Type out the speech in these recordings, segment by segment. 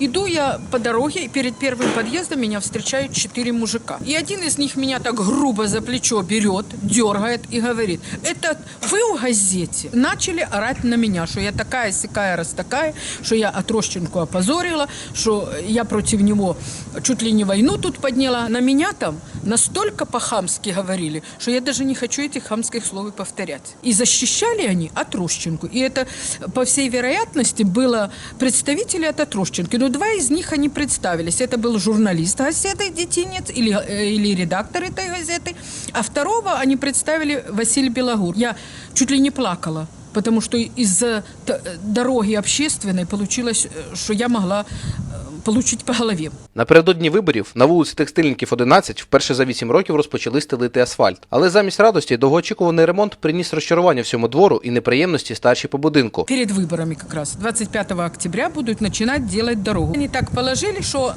Иду я по дороге, и перед первым подъездом меня встречают четыре мужика. И один из них меня так грубо за плечо берет, дергает и говорит, это вы в газете? Начали орать на меня, что я такая, сякая, раз такая, что я Отрощенку опозорила, что я против него чуть ли не войну тут подняла. На меня там настолько по-хамски говорили, что я даже не хочу этих хамских слов и повторять. И защищали они Отрощенку. И это, по всей вероятности, было представители от Отрощенки. Но два из них они представились. Это был журналист газеты «Детинец» или, э, или редактор этой газеты. А второго они представили Василий Белогур. Я чуть ли не плакала. Потому что из-за дороги общественной получилось, э, что я могла получить по голове. Напередодні виборів на вулиці Текстильників 11 вперше за 8 років розпочали стелити асфальт. Але замість радості довгоочікуваний ремонт приніс розчарування всьому двору і неприємності старші по будинку. Перед выборами как раз. 25 октября будут начинать делать дорогу. Они так положили, что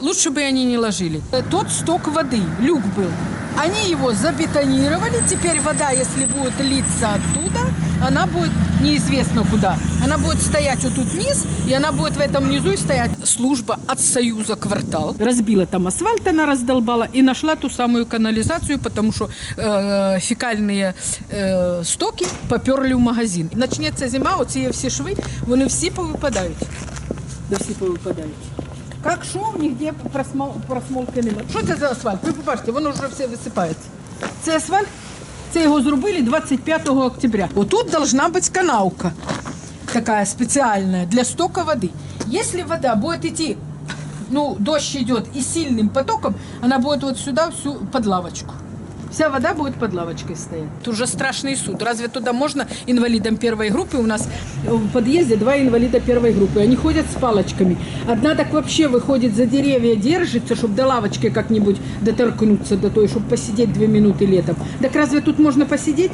лучше бы они не ложили. Э, Тот сток воды, люк был. Они его забетонировали. Теперь вода, если будет литься оттуда, она будет неизвестно куда. Она будет стоять вот тут вниз, и она будет в этом низу и стоять. Служба от Союза квартал. Разбила там асфальт, она раздолбала, и нашла ту самую канализацию, потому что э, фекальные э, стоки поперли в магазин. Начнеться зима, оці всі шви, вони всі повипадають. Да всі повипадають. Як що, ніде просмол, просмолки немає. Що це за асфальт? Ви побачите, воно вже все висипається. Це асфальт, це його зробили 25 октября. Отут должна бути канавка такая специальная для стока воды. Если вода будет идти, ну, дождь идет и сильным потоком, она будет вот сюда всю под лавочку. Вся вода будет под лавочкой стоять. Тут уже страшный суд. Разве туда можно инвалидам первой группы? У нас в подъезде два инвалида первой группы. Они ходят с палочками. Одна так вообще выходит за деревья, держится, чтобы до лавочки как-нибудь доторкнуться до той, чтобы посидеть две минуты летом. Так разве тут можно посидеть?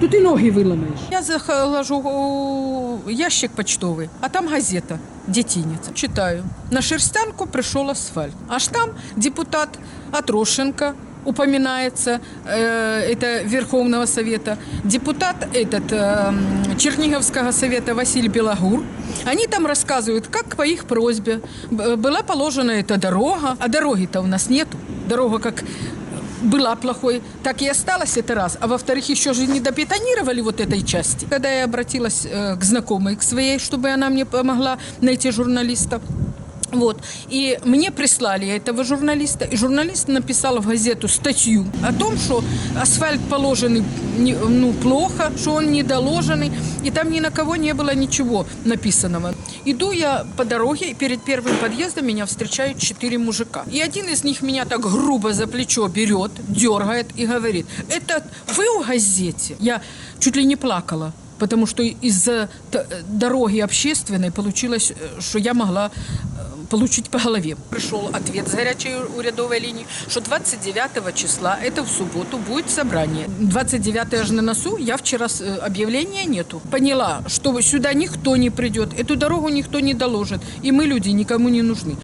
Тут и ноги выломаешь. Я захожу ящик почтовый, а там газета «Детинец». Читаю. На Шерстянку пришел асфальт. Аж там депутат Атрошенко упоминается, э, это Верховного Совета, депутат этот э, Черниговского Совета Василий Белогур. Они там рассказывают, как по их просьбе была положена эта дорога, а дороги-то у нас нету. Дорога как была плохой, так и осталась это раз. А во-вторых, еще же не добетонировали вот этой части. Когда я обратилась э, к знакомой, к своей, чтобы она мне помогла найти журналиста, вот. И мне прислали этого журналиста, и журналист написал в газету статью о том, что асфальт положенный ну, плохо, что он недоложенный, и там ни на кого не было ничего написанного. Иду я по дороге, и перед первым подъездом меня встречают четыре мужика. И один из них меня так грубо за плечо берет, дергает и говорит, это вы в газете? Я чуть ли не плакала потому что из-за дороги общественной получилось, э, что я могла получить по голове. Пришел ответ с горячей урядовой линии, что 29 числа, это в субботу, будет собрание. 29 аж на носу, я вчера э, объявления нету. Поняла, что сюда никто не придет, эту дорогу никто не доложит, и мы, люди, никому не нужны.